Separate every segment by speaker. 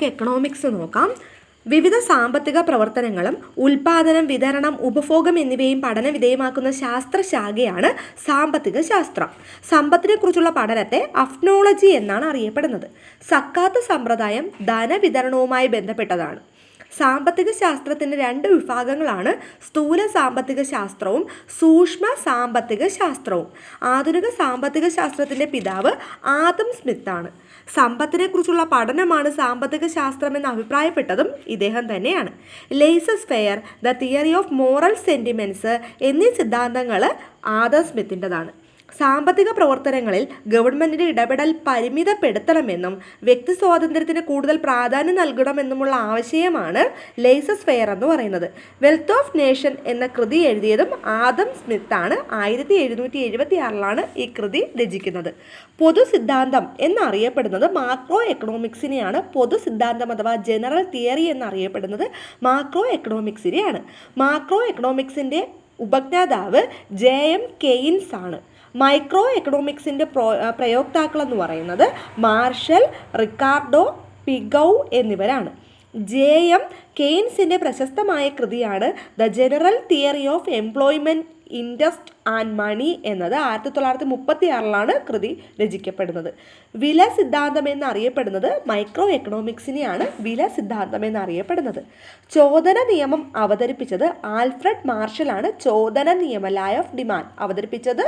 Speaker 1: നമുക്ക് എക്കണോമിക്സ് നോക്കാം. വിവിധ സാമ്പത്തിക പ്രവർത്തനങ്ങളും ഉൽപാദനം വിതരണം ഉപഭോഗം എന്നിവയും പഠന വിധേയമാക്കുന്ന ശാസ്ത്രശാഖയാണ് സാമ്പത്തിക ശാസ്ത്രം. സമ്പത്തിനെക്കുറിച്ചുള്ള പഠനത്തെ അഫ്നോളജി എന്നാണ് അറിയപ്പെടുന്നത്. സക്കാത്ത് സമ്പ്രദായം ധനവിതരണവുമായി ബന്ധപ്പെട്ടതാണ്. സാമ്പത്തിക ശാസ്ത്രത്തിന്റെ രണ്ട് വിഭാഗങ്ങളാണ് സ്ഥൂല സാമ്പത്തിക ശാസ്ത്രവും സൂക്ഷ്മ സാമ്പത്തിക ശാസ്ത്രവും ആധുനിക സാമ്പത്തിക ശാസ്ത്രത്തിന്റെ പിതാവ് ആദം സ്മിത്താണ്. സമ്പത്തിനെക്കുറിച്ചുള്ള പഠനമാണ് സാമ്പത്തിക ശാസ്ത്രം എന്ന് അഭിപ്രായപ്പെട്ടതും ഇദ്ദേഹം തന്നെയാണ്. Laissez faire the theory of moral sentiments എന്നീ സിദ്ധാന്തങ്ങൾ ആദം സ്മിത്തിന്റെതാണ്. സാമ്പത്തിക പ്രവർത്തനങ്ങളിൽ ഗവൺമെന്റിന്റെ ഇടപെടൽ പരിമിതപ്പെടുത്തണമെന്നും വ്യക്തി സ്വാതന്ത്ര്യത്തിന് കൂടുതൽ പ്രാധാന്യം നൽകണമെന്നുമുള്ള ആശയമാണ് ലേസസ് ഫെയർ എന്ന് പറയുന്നത്. വെൽത്ത് ഓഫ് നേഷൻ എന്ന കൃതി എഴുതിയതും ആദം സ്മിത്ത് ആണ്. ആയിരത്തി എഴുന്നൂറ്റി എഴുപത്തി ആറിലാണ് ഈ കൃതി രചിക്കുന്നത്. പൊതു സിദ്ധാന്തം എന്നറിയപ്പെടുന്നത് മാക്രോ എക്കണോമിക്സിനെയാണ്. പൊതു സിദ്ധാന്തം അഥവാ ജനറൽ തിയറി എന്നറിയപ്പെടുന്നത് മാക്രോ എക്കണോമിക്സിനെയാണ്. മാക്രോ എക്കണോമിക്സിന്റെ ഉപജ്ഞാതാവ് ജെ എം കെയിൻസ് ആണ്. മൈക്രോ എക്കണോമിക്സിന്റെ പ്രോ പ്രയോക്താക്കൾ എന്ന് പറയുന്നത് മാർഷൽ റിക്കാർഡോ പിഗൗ എന്നിവരാണ്. ജെ എം കെയ്ൻസിന്റെ പ്രശസ്തമായ കൃതിയാണ് the general theory of employment interest and money എന്നത് ആയിരത്തി തൊള്ളായിരത്തി മുപ്പത്തി ആറിലാണ് കൃതി രചിക്കപ്പെടുന്നത്. വില സിദ്ധാന്തം എന്നറിയപ്പെടുന്നത് മൈക്രോ എക്കണോമിക്സിനെയാണ് വില സിദ്ധാന്തം എന്നറിയപ്പെടുന്നത്. ചോദന നിയമം അവതരിപ്പിച്ചത് ആൽഫ്രഡ് മാർഷലാണ്. ചോദന നിയമ ലൈ ഓഫ് ഡിമാൻഡ് അവതരിപ്പിച്ചത്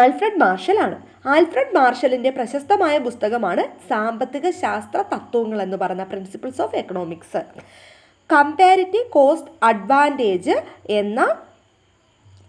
Speaker 1: ആൽഫ്രഡ് മാർഷലാണ്. ആൽഫ്രഡ് മാർഷലിന്റെ പ്രശസ്തമായ പുസ്തകമാണ് സാമ്പത്തിക ശാസ്ത്ര തത്വങ്ങൾ എന്ന് പറയുന്ന principles of economics comparative cost advantage എന്ന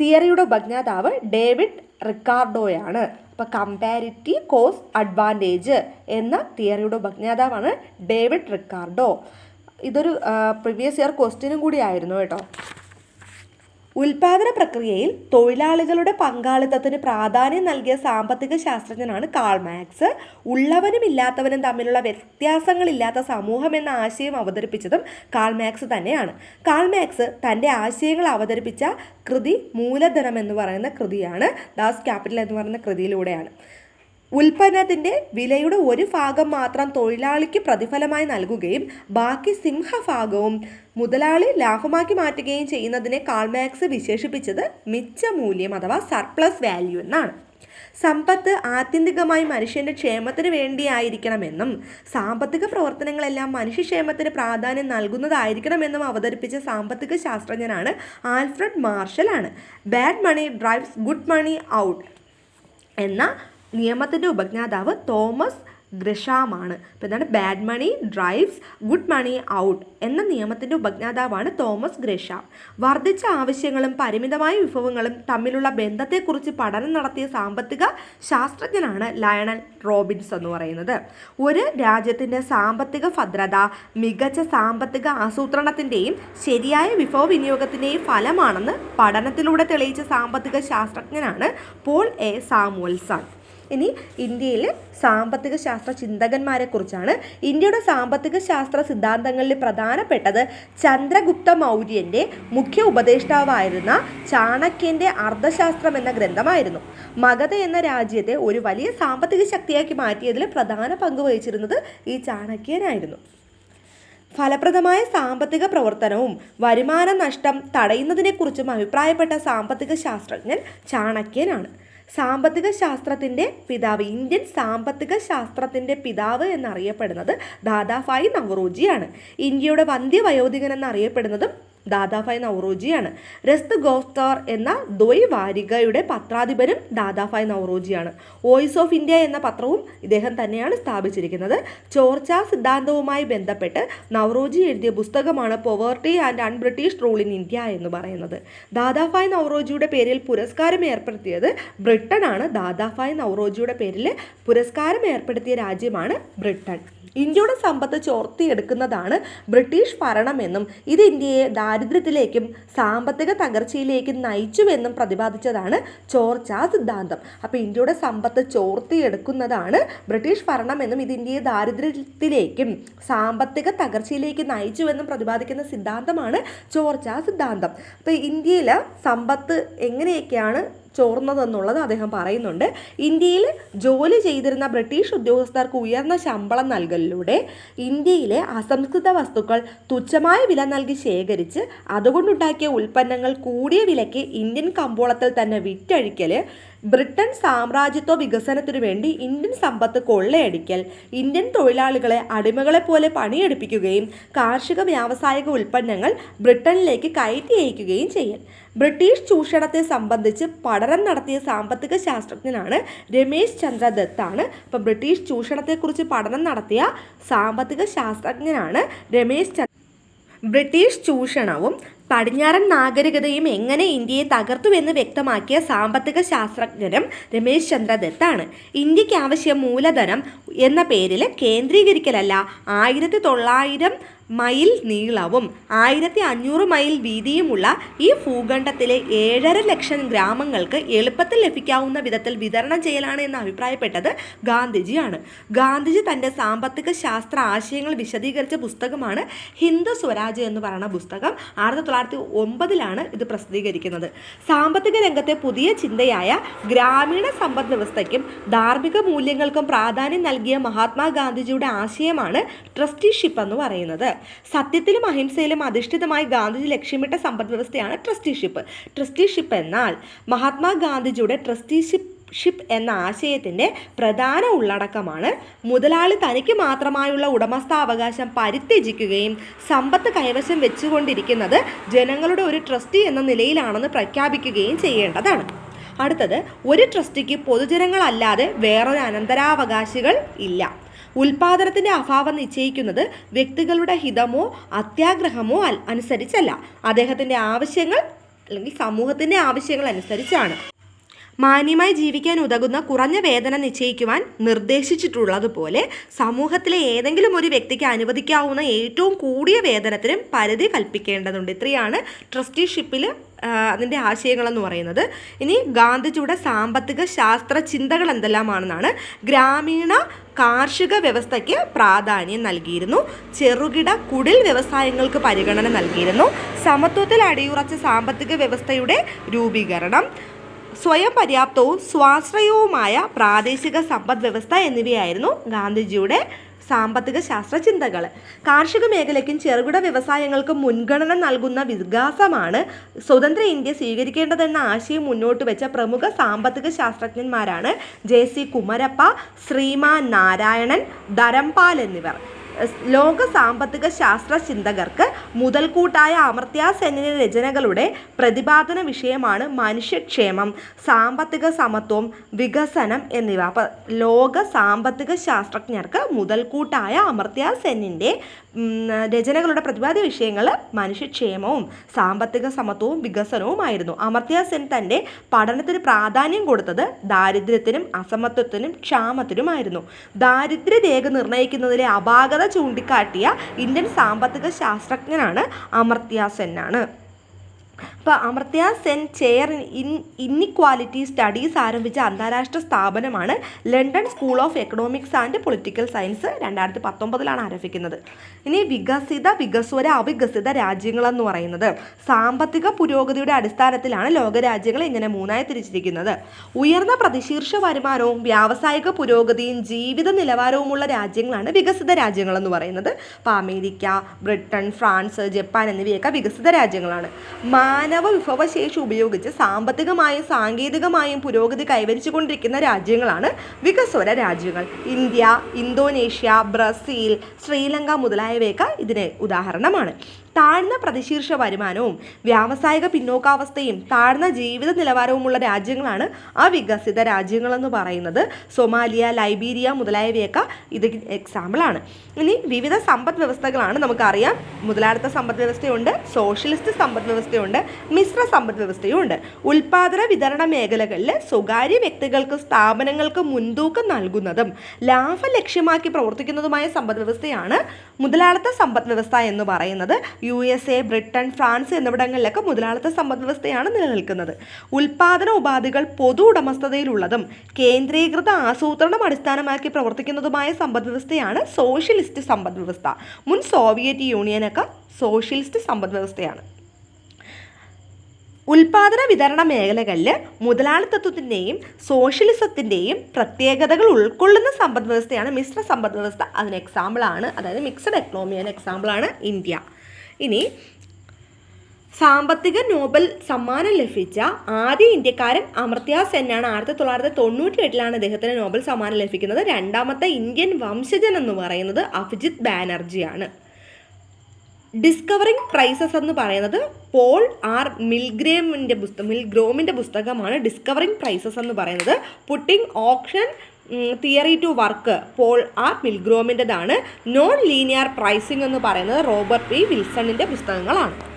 Speaker 1: തിയറിയുടെ ഉപജ്ഞാതാവ് ഡേവിഡ് റിക്കാർഡോയാണ്. അപ്പോൾ കമ്പാരിറ്റീവ് കോസ്റ്റ് അഡ്വാന്റേജ് എന്ന തിയറിയുടെ ഉപജ്ഞാതാവാണ് ഡേവിഡ് റിക്കാർഡോ. ഇതൊരു പ്രീവിയസ് ഇയർ ക്വസ്റ്റ്യനും കൂടി ആയിരുന്നു കേട്ടോ. ഉൽപാദന പ്രക്രിയയിൽ തൊഴിലാളികളുടെ പങ്കാളിത്തത്തിന് പ്രാധാന്യം നൽകിയ സാമ്പത്തിക ശാസ്ത്രജ്ഞനാണ് കാൾ മാക്സ്. ഉള്ളവനും ഇല്ലാത്തവനും തമ്മിലുള്ള വ്യത്യാസങ്ങളില്ലാത്ത സമൂഹം എന്ന ആശയം അവതരിപ്പിച്ചതും കാൾ മാക്സ് തന്നെയാണ്. കാൾ മാക്സ് തന്റെ ആശയങ്ങൾ അവതരിപ്പിച്ച കൃതി മൂലധനം എന്ന് പറയുന്ന കൃതിയാണ് ദാസ് ക്യാപിറ്റൽ എന്ന് പറയുന്ന കൃതിയിലൂടെയാണ്. ഉൽപ്പന്നത്തിന്റെ വിലയുടെ ഒരു ഭാഗം മാത്രം തൊഴിലാളിക്ക് പ്രതിഫലമായി നൽകുകയും ബാക്കി സിംഹഭാഗവും മുതലാളി ലാഭമാക്കി മാറ്റുകയും ചെയ്യുന്നതിനെ കാൾമാക്സ് വിശേഷിപ്പിച്ചത് മിച്ച മൂല്യം അഥവാ സർപ്ലസ് വാല്യൂ എന്നാണ്. സമ്പത്ത് ആത്യന്തികമായി മനുഷ്യന്റെ ക്ഷേമത്തിന് വേണ്ടിയായിരിക്കണമെന്നും സാമ്പത്തിക പ്രവർത്തനങ്ങളെല്ലാം മനുഷ്യക്ഷേമത്തിന് പ്രാധാന്യം നൽകുന്നതായിരിക്കണമെന്നും അവതരിപ്പിച്ച സാമ്പത്തിക ശാസ്ത്രജ്ഞനാണ് Alfred മാർഷലാണ് bad money drives good money out എന്ന നിയമത്തിന്റെ ഉപജ്ഞാതാവ് തോമസ് ഗ്രഷാമാണ്. അപ്പോൾ എന്താണ് bad money drives good money out എന്ന നിയമത്തിന്റെ ഉപജ്ഞാതാവാണ് തോമസ് ഗ്രഷാം. വർദ്ധിച്ച ആവശ്യങ്ങളും പരിമിതമായ വിഭവങ്ങളും തമ്മിലുള്ള ബന്ധത്തെക്കുറിച്ച് പഠനം നടത്തിയ സാമ്പത്തിക ശാസ്ത്രജ്ഞനാണ് ലയണൽ റോബിൻസ് എന്ന് പറയുന്നത്. ഒരു രാജ്യത്തിന്റെ സാമ്പത്തിക ഭദ്രത മികച്ച സാമ്പത്തിക ആസൂത്രണത്തിന്റെയും ശരിയായ വിഭവ വിനിയോഗത്തിന്റെയും ഫലമാണെന്ന് പഠനത്തിലൂടെ തെളിയിച്ച സാമ്പത്തിക ശാസ്ത്രജ്ഞനാണ് പോൾ എ സാമുവൽസൺ. ഇനി ഇന്ത്യയിലെ സാമ്പത്തിക ശാസ്ത്ര ചിന്തകന്മാരെ കുറിച്ചാണ്. ഇന്ത്യയുടെ സാമ്പത്തിക ശാസ്ത്ര സിദ്ധാന്തങ്ങളിൽ പ്രധാനപ്പെട്ടത് ചന്ദ്രഗുപ്ത മൗര്യന്റെ മുഖ്യ ഉപദേഷ്ടാവായിരുന്ന ചാണക്യന്റെ അർത്ഥശാസ്ത്രം എന്ന ഗ്രന്ഥമായിരുന്നു. മഗധ എന്ന രാജ്യത്തെ ഒരു വലിയ സാമ്പത്തിക ശക്തിയാക്കി മാറ്റിയതിൽ പ്രധാന പങ്ക് വഹിച്ചിരുന്നത് ഈ ചാണക്യനായിരുന്നു. ഫലപ്രദമായ സാമ്പത്തിക പ്രവർത്തനവും വരുമാന നഷ്ടം തടയുന്നതിനെക്കുറിച്ചും അഭിപ്രായപ്പെട്ട സാമ്പത്തിക ശാസ്ത്രജ്ഞൻ ചാണക്യനാണ്. സാമ്പത്തിക ശാസ്ത്രത്തിന്റെ പിതാവ് ഇന്ത്യൻ സാമ്പത്തിക ശാസ്ത്രത്തിന്റെ പിതാവ് എന്നറിയപ്പെടുന്നത് ദാദാഫായി നവറോജിയാണ്. ഇന്ത്യയുടെ വന്ധ്യവയോധികൻ എന്നറിയപ്പെടുന്നതും ദാദാഫായ് നവറോജിയാണ് രസ്ത് ഗോഫ്താർ എന്ന ദ്വൈ വാരികയുടെ പത്രാധിപരും ദാദാഫായ് നവറോജിയാണ് വോയിസ് ഓഫ് ഇന്ത്യ എന്ന പത്രവും ഇദ്ദേഹം തന്നെയാണ് സ്ഥാപിച്ചിരിക്കുന്നത്. ചോർച്ച സിദ്ധാന്തവുമായി ബന്ധപ്പെട്ട് നവറോജി എഴുതിയ പുസ്തകമാണ് poverty and unBritish rule in India എന്ന് പറയുന്നത്. ദാദാഫായ് നവറോജിയുടെ പേരിൽ പുരസ്കാരം ഏർപ്പെടുത്തിയത് ബ്രിട്ടനാണ്. ദാദാഭായ് നവറോജിയുടെ പേരിൽ പുരസ്കാരം ഏർപ്പെടുത്തിയ രാജ്യമാണ് ബ്രിട്ടൻ. ഇന്ത്യയുടെ സമ്പത്ത് ചോർത്തിയെടുക്കുന്നതാണ് ബ്രിട്ടീഷ് ഭരണമെന്നും ഇത് ഇന്ത്യയെ ദാരിദ്ര്യത്തിലേക്കും സാമ്പത്തിക തകർച്ചയിലേക്കും നയിച്ചുവെന്നും പ്രതിപാദിച്ചതാണ് ചോർച്ചാ സിദ്ധാന്തം. അപ്പോൾ ഇന്ത്യയുടെ സമ്പത്ത് ചോർത്തിയെടുക്കുന്നതാണ് ബ്രിട്ടീഷ് ഭരണമെന്നും ഇത് ഇന്ത്യയെ ദാരിദ്ര്യത്തിലേക്കും സാമ്പത്തിക തകർച്ചയിലേക്ക് നയിച്ചുവെന്നും പ്രതിപാദിക്കുന്ന സിദ്ധാന്തമാണ് ചോർച്ചാ സിദ്ധാന്തം. അപ്പോൾ ഇന്ത്യയിൽ സമ്പത്ത് എങ്ങനെയൊക്കെയാണ് ചോർന്നതെന്നുള്ളത് അദ്ദേഹം പറയുന്നുണ്ട്. ഇന്ത്യയിൽ ജോലി ചെയ്തിരുന്ന ബ്രിട്ടീഷ് ഉദ്യോഗസ്ഥർക്ക് ഉയർന്ന ശമ്പളം നൽകലിലൂടെ ഇന്ത്യയിലെ അസംസ്കൃത വസ്തുക്കൾ തുച്ഛമായ വില നൽകി ശേഖരിച്ച് അതുകൊണ്ടുണ്ടാക്കിയ ഉൽപ്പന്നങ്ങൾ കൂടിയ വിലയ്ക്ക് ഇന്ത്യൻ കമ്പോളത്തിൽ തന്നെ വിറ്റഴിക്കൽ ബ്രിട്ടൻ സാമ്രാജ്യത്വ വികസനത്തിനു വേണ്ടി ഇന്ത്യൻ സമ്പത്ത് കൊള്ളയടിക്കൽ ഇന്ത്യൻ തൊഴിലാളികളെ അടിമകളെ പോലെ പണിയെടുപ്പിക്കുകയും കാർഷിക വ്യാവസായിക ഉൽപ്പന്നങ്ങൾ ബ്രിട്ടനിലേക്ക് കയറ്റി അയക്കുകയും ചെയ്യൽ. ബ്രിട്ടീഷ് ചൂഷണത്തെ സംബന്ധിച്ച് പഠനം നടത്തിയ സാമ്പത്തിക ശാസ്ത്രജ്ഞനാണ് രമേശ് ചന്ദ്ര ദത്താണ്. അപ്പോൾ ബ്രിട്ടീഷ് ചൂഷണത്തെക്കുറിച്ച് പഠനം നടത്തിയ സാമ്പത്തിക ശാസ്ത്രജ്ഞനാണ് രമേശ് ചന്ദ്ര. ബ്രിട്ടീഷ് ചൂഷണവും പടിഞ്ഞാറൻ നാഗരികതയും എങ്ങനെ ഇന്ത്യയെ തകർത്തുവെന്ന് വ്യക്തമാക്കിയ സാമ്പത്തിക ശാസ്ത്രജ്ഞനും രമേശ് ചന്ദ്ര ദത്താണ്. ഇന്ത്യയ്ക്ക് ആവശ്യം മൂലധനം എന്ന പേരിൽ കേന്ദ്രീകരിക്കലല്ല ആയിരത്തി തൊള്ളായിരം മൈൽ നീളവും ആയിരത്തി അഞ്ഞൂറ് മൈൽ വീതിയുമുള്ള ഈ ഭൂഖണ്ഡത്തിലെ ഏഴര ലക്ഷം ഗ്രാമങ്ങൾക്ക് എളുപ്പത്തിൽ ലഭിക്കാവുന്ന വിധത്തിൽ വിതരണം ചെയ്യലാണ് എന്ന് അഭിപ്രായപ്പെട്ടത് ഗാന്ധിജിയാണ്. ഗാന്ധിജി തന്റെ സാമ്പത്തിക ശാസ്ത്ര ആശയങ്ങൾ വിശദീകരിച്ച പുസ്തകമാണ് ഹിന്ദു സ്വരാജ് എന്ന് പറയുന്ന പുസ്തകം. ആയിരത്തി തൊള്ളായിരത്തി ഒമ്പതിലാണ് ഇത് പ്രസിദ്ധീകരിക്കുന്നത്. സാമ്പത്തിക രംഗത്തെ പുതിയ ചിന്തയായ ഗ്രാമീണ സമ്പദ് വ്യവസ്ഥയ്ക്കും ധാർമ്മിക മൂല്യങ്ങൾക്കും പ്രാധാന്യം നൽകിയ മഹാത്മാഗാന്ധിജിയുടെ ആശയമാണ് ട്രസ്റ്റിഷിപ്പ് എന്ന് പറയുന്നത്. സത്യത്തിലും അഹിംസയിലും അധിഷ്ഠിതമായി ഗാന്ധിജി ലക്ഷ്യമിട്ട സമ്പദ് വ്യവസ്ഥയാണ് ട്രസ്റ്റിഷിപ്പ്. ട്രസ്റ്റിഷിപ്പ് എന്നാൽ മഹാത്മാഗാന്ധിജിയുടെ ട്രസ്റ്റിഷിപ്പ് ഷിപ്പ് എന്ന ആശയത്തിന്റെ പ്രധാന ഉള്ളടക്കമാണ്. മുതലാളി തനിക്ക് മാത്രമായുള്ള ഉടമസ്ഥാവകാശം പരിത്യജിക്കുകയും സമ്പത്ത് കൈവശം വെച്ചുകൊണ്ടിരിക്കുന്നത് ജനങ്ങളുടെ ഒരു ട്രസ്റ്റി എന്ന നിലയിലാണെന്ന് പ്രഖ്യാപിക്കുകയും ചെയ്യേണ്ടതാണ്. അടുത്തത് ഒരു ട്രസ്റ്റിക്ക് പൊതുജനങ്ങളല്ലാതെ വേറൊരു അനന്തരാവകാശികൾ ഇല്ല. ഉൽപാദനത്തിന്റെ അഭാവം നിശ്ചയിക്കുന്നത് വ്യക്തികളുടെ ഹിതമോ അത്യാഗ്രഹമോ അനുസരിച്ചല്ല. അദ്ദേഹത്തിന്റെ ആവശ്യങ്ങൾ അല്ലെങ്കിൽ സമൂഹത്തിന്റെ ആവശ്യങ്ങൾ അനുസരിച്ചാണ്. മാന്യമായി ജീവിക്കാൻ ഉതകുന്ന കുറഞ്ഞ വേതനം നിശ്ചയിക്കുവാൻ നിർദ്ദേശിച്ചിട്ടുള്ളതുപോലെ സമൂഹത്തിലെ ഏതെങ്കിലും ഒരു വ്യക്തിക്ക് അനുവദിക്കാവുന്ന ഏറ്റവും കൂടിയ വേതനത്തിനും പരിധി കൽപ്പിക്കേണ്ടതുണ്ട്. ഇത്രയാണ് ട്രസ്റ്റിഷിപ്പിൽ അതിന്റെ ആശയങ്ങളെന്ന് പറയുന്നത്. ഇനി ഗാന്ധിജിയുടെ സാമ്പത്തിക ശാസ്ത്ര ചിന്തകൾ എന്തെല്ലാമാണെന്നാണ് ഗ്രാമീണ കാർഷിക വ്യവസ്ഥയ്ക്ക് പ്രാധാന്യം നൽകിയിരുന്നു. ചെറുകിട കുടിൽ വ്യവസായങ്ങൾക്ക് പരിഗണന നൽകിയിരുന്നു. സമത്വത്തിൽ അടിയുറച്ച സാമ്പത്തിക വ്യവസ്ഥയുടെ രൂപീകരണം. സ്വയം പര്യാപ്തവും സ്വാശ്രയവുമായ പ്രാദേശിക സമ്പദ് വ്യവസ്ഥ എന്നിവയായിരുന്നു ഗാന്ധിജിയുടെ സാമ്പത്തിക ശാസ്ത്ര ചിന്തകൾ കാർഷിക മേഖലയ്ക്കും ചെറുകിട വ്യവസായങ്ങൾക്കും മുൻഗണന നൽകുന്ന വികാസമാണ് സ്വതന്ത്ര ഇന്ത്യ സ്വീകരിക്കേണ്ടതെന്ന ആശയം മുന്നോട്ട് വെച്ച പ്രമുഖ സാമ്പത്തിക ശാസ്ത്രജ്ഞന്മാരാണ് ജെ സി കുമരപ്പ ശ്രീമാൻ നാരായണൻ ധരംപാൽ എന്നിവർ. ലോക സാമ്പത്തിക ശാസ്ത്ര ചിന്തകർക്ക് മുതൽക്കൂട്ടായ അമർത്യ സെന്നിന്റെ രചനകളുടെ പ്രതിപാദന വിഷയമാണ് മനുഷ്യക്ഷേമം സാമ്പത്തിക സമത്വം വികസനം എന്നിവ. അപ്പം ലോക സാമ്പത്തിക ശാസ്ത്രജ്ഞർക്ക് മുതൽക്കൂട്ടായ അമർത്യ സെന്നിന്റെ രചനകളുടെ പ്രതിപാദ്യ വിഷയങ്ങൾ മനുഷ്യക്ഷേമവും സാമ്പത്തിക സമത്വവും വികസനവുമായിരുന്നു. അമർത്യ സെൻ തന്റെ പഠനത്തിന് പ്രാധാന്യം കൊടുത്തത് ദാരിദ്ര്യത്തിനും അസമത്വത്തിനും ക്ഷാമത്തിനുമായിരുന്നു. ദാരിദ്ര്യരേഖ നിർണയിക്കുന്നതിലെ അപാകത ചൂണ്ടിക്കാട്ടിയ ഇന്ത്യൻ സാമ്പത്തിക ശാസ്ത്രജ്ഞനാണ് അമർത്യ സെന്നാണ് അപ്പോൾ Amartya Sen chair in inequality studies ആരംഭിച്ച അന്താരാഷ്ട്ര സ്ഥാപനമാണ് London school of economics and political science രണ്ടായിരത്തി പത്തൊമ്പതിലാണ് ആരംഭിക്കുന്നത്. ഇനി വികസിത വികസ്വര അവികസിത രാജ്യങ്ങളെന്ന് പറയുന്നത്. സാമ്പത്തിക പുരോഗതിയുടെ അടിസ്ഥാനത്തിലാണ് ലോകരാജ്യങ്ങൾ ഇങ്ങനെ മൂന്നായി തിരിച്ചിരിക്കുന്നത്. ഉയർന്ന പ്രതിശീർഷ വരുമാനവും വ്യാവസായിക പുരോഗതിയും ജീവിത നിലവാരവുമുള്ള രാജ്യങ്ങളാണ് വികസിത രാജ്യങ്ങളെന്ന് പറയുന്നത്. അപ്പോൾ അമേരിക്ക ബ്രിട്ടൻ ഫ്രാൻസ് ജപ്പാൻ എന്നിവയൊക്കെ വികസിത രാജ്യങ്ങളാണ്. മാനവ വിഭവശേഷി ഉപയോഗിച്ച് സാമ്പത്തികമായും സാങ്കേതികമായും പുരോഗതി കൈവരിച്ചുകൊണ്ടിരിക്കുന്ന രാജ്യങ്ങളാണ് വികസ്വര രാജ്യങ്ങൾ. ഇന്ത്യ ഇന്തോനേഷ്യ ബ്രസീൽ ശ്രീലങ്ക മുതലായവയൊക്കെ ഇതിന് ഉദാഹരണമാണ്. താഴ്ന്ന പ്രതിശീർഷ വരുമാനവും വ്യാവസായിക പിന്നോക്കാവസ്ഥയും താഴ്ന്ന ജീവിത നിലവാരവുമുള്ള രാജ്യങ്ങളാണ് അവികസിത രാജ്യങ്ങളെന്ന് പറയുന്നത്. സൊമാലിയ ലൈബീരിയ മുതലായവയൊക്കെ ഇത് എക്സാമ്പിളാണ് ഇനി വിവിധ സമ്പദ് വ്യവസ്ഥകളാണ് നമുക്കറിയാം. മുതലാളിത്ത സമ്പദ് വ്യവസ്ഥയുണ്ട് സോഷ്യലിസ്റ്റ് സമ്പദ് വ്യവസ്ഥയുണ്ട് മിശ്ര സമ്പദ് വ്യവസ്ഥയും ഉണ്ട് ഉൽപാദന വിതരണ മേഖലകളിൽ സ്വകാര്യ വ്യക്തികൾക്ക് സ്ഥാപനങ്ങൾക്ക് മുൻതൂക്കം നൽകുന്നതും ലാഭ ലക്ഷ്യമാക്കി പ്രവർത്തിക്കുന്നതുമായ സമ്പദ് വ്യവസ്ഥയാണ് മുതലാളിത്ത സമ്പദ് വ്യവസ്ഥ എന്ന് പറയുന്നത്. U S A Britain France എന്നിവിടങ്ങളിലൊക്കെ മുതലാളിത്ത സമ്പദ്വ്യവസ്ഥയാണ് നിലനിൽക്കുന്നത്. ഉൽപാദന ഉപാധികൾ പൊതു ഉടമസ്ഥതയിലുള്ളതും കേന്ദ്രീകൃത ആസൂത്രണം അടിസ്ഥാനമാക്കി പ്രവർത്തിക്കുന്നതുമായ സമ്പദ്വ്യവസ്ഥയാണ് സോഷ്യലിസ്റ്റ് സമ്പദ്വ്യവസ്ഥ. മുൻ സോവിയറ്റ് യൂണിയനൊക്കെ സോഷ്യലിസ്റ്റ് സമ്പദ്വ്യവസ്ഥയാണ്. ഉൽപാദന വിതരണ മേഖലകളിൽ മുതലാളിത്തത്വത്തിന്റെയും സോഷ്യലിസത്തിന്റെയും പ്രത്യേകതകൾ ഉൾക്കൊള്ളുന്ന സമ്പദ്വ്യവസ്ഥയാണ് മിശ്ര സമ്പദ്വ്യവസ്ഥ. അതിന് എക്സാമ്പിളാണ് അതായത് മിക്സഡ് എക്കണോമി അതിന് എക്സാമ്പിളാണ് ഇന്ത്യ. ഇനി സാമ്പത്തിക നോബൽ സമ്മാനം ലഭിച്ച ആദ്യ ഇന്ത്യക്കാരൻ അമർത്യ സെന്നാണ് ആയിരത്തി തൊള്ളായിരത്തി തൊണ്ണൂറ്റി എട്ടിലാണ് അദ്ദേഹത്തിന് നോബൽ സമ്മാനം ലഭിക്കുന്നത്. രണ്ടാമത്തെ ഇന്ത്യൻ വംശജൻ എന്ന് പറയുന്നത് അഭിജിത് ബാനർജിയാണ്. ഡിസ്കവറിങ് പ്രൈസസ് എന്ന് പറയുന്നത് പോൾ ആർ മിൽഗ്രേമിന്റെ പുസ്തകം മിൽഗ്രോമിന്റെ പുസ്തകമാണ് ഡിസ്കവറിങ് പ്രൈസസ് എന്ന് പറയുന്നത്. Putting auction theory to work Paul ആ മിൽഗ്രോമിന്റെതാണ് നോൺ ലീനിയർ പ്രൈസിംഗ് എന്ന് പറയുന്നത് റോബർട്ട് പി വിൽസണിന്റെ പുസ്തകങ്ങളാണ്.